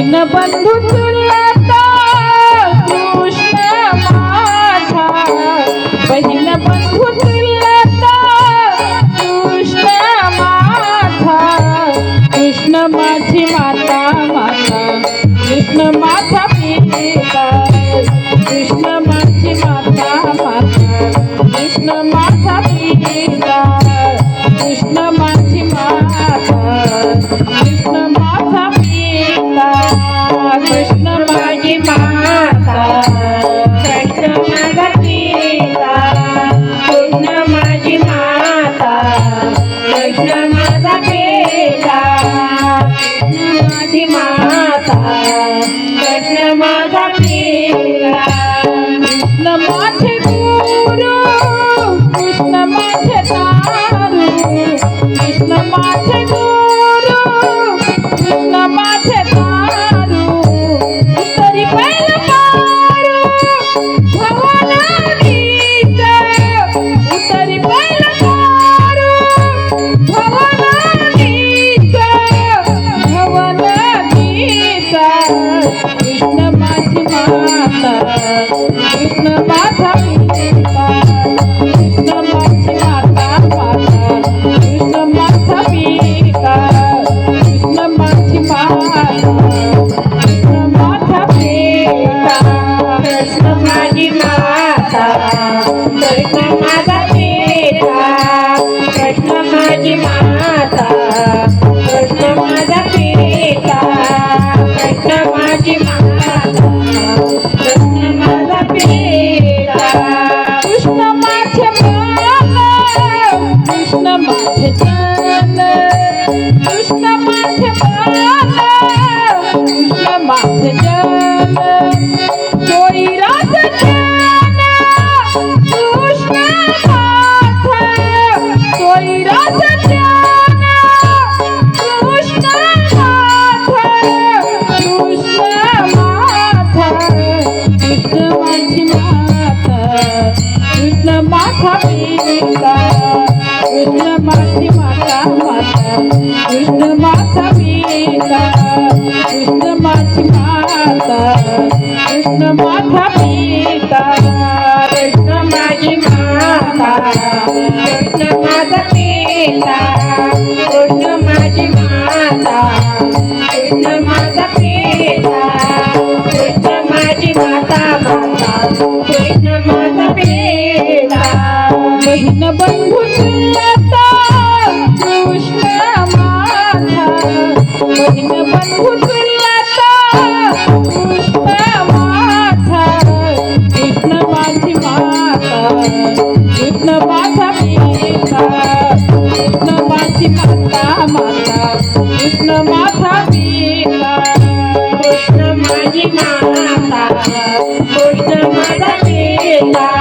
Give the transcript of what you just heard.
दीनबंधू तुल्यता कृष्ण माझा बहीण बंधू तुल्यता कृष्ण कृष्ण माझी माता माता, कृष्ण माझा पिता। कृष्ण माझी माता माता, कृष्ण माझा पिता। कृष्ण माझी माता माझी माता कृष्ण माझा पिला कृष्ण माझे गुरु कृष्ण माझे तारू कृष्ण माझे कृष्ण माता कृष्ण माझा पिता कृष्ण माझी माता माता कृष्ण माझा पिता कृष्ण माझी माता, कृष्ण माझा पिता कृष्ण माझी माता कृष्ण माझा पिता कृष्ण माझी माता कृष्ण माझा पिता कृष्ण माझी माता कृष्ण माझा पिता कृष्ण माझी माता कृष्ण माझा पिता कृष्ण माझी माता कृष्ण माझा कृष्ण माझी माता कृष्ण माझा पिता।